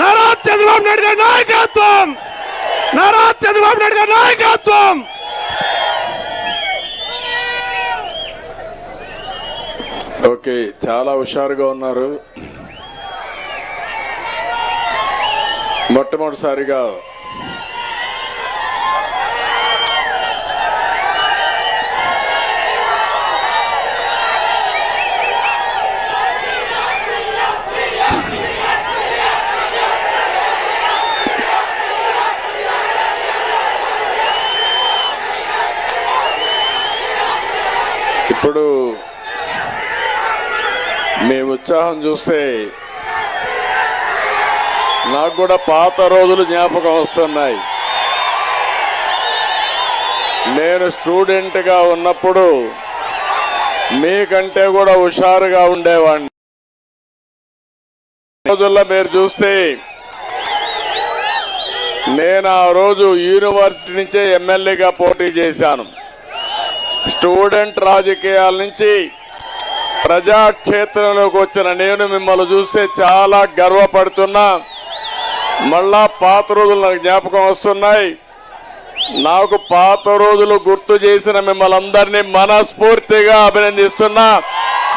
నారా చంద్రబాబు నాయుడు గారి నాయకత్వం! నారా చంద్రబాబు నాయుడు గారి నాయకత్వం! ఓకే చాలా హుషారుగా ఉన్నారు. మొట్టమొదటిసారిగా ఇప్పుడు మీ ఉత్సాహం చూస్తే నాకు కూడా పాత రోజులు జ్ఞాపకం వస్తున్నాయి. నేను స్టూడెంట్గా ఉన్నప్పుడు మీకంటే కూడా హుషారుగా ఉండేవాడిని రోజుల్లో మీరు చూస్తే నేను ఆ రోజు యూనివర్సిటీ నుంచే ఎమ్మెల్యేగా పోటీ చేశాను. స్టూడెంట్ రాజకీయాల నుంచి ప్రజాక్షేత్రంలోకి వచ్చిన నేను మిమ్మల్ని చూస్తే చాలా గర్వపడుతున్నా. మళ్ళా పాత రోజులు నాకు జ్ఞాపకం వస్తున్నాయి. నాకు పాత రోజులు గుర్తు చేసిన మిమ్మల్ని అందరినీ మనస్ఫూర్తిగా అభినందిస్తున్నా.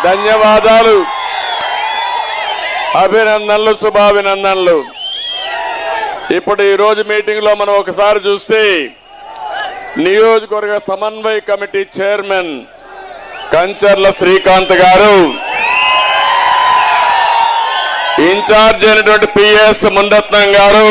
ధన్యవాదాలు. అభినందనలు శుభాభినందనలు. ఇప్పుడు ఈరోజు మీటింగ్లో మనం ఒకసారి చూస్తే నియోజకవర్గ సమన్వయ కమిటీ చైర్మన్ కంచర్ల శ్రీకాంత్ గారు. ఇన్ఛార్జ్ అయినటువంటి పిఎస్ ముందత్నం గారు.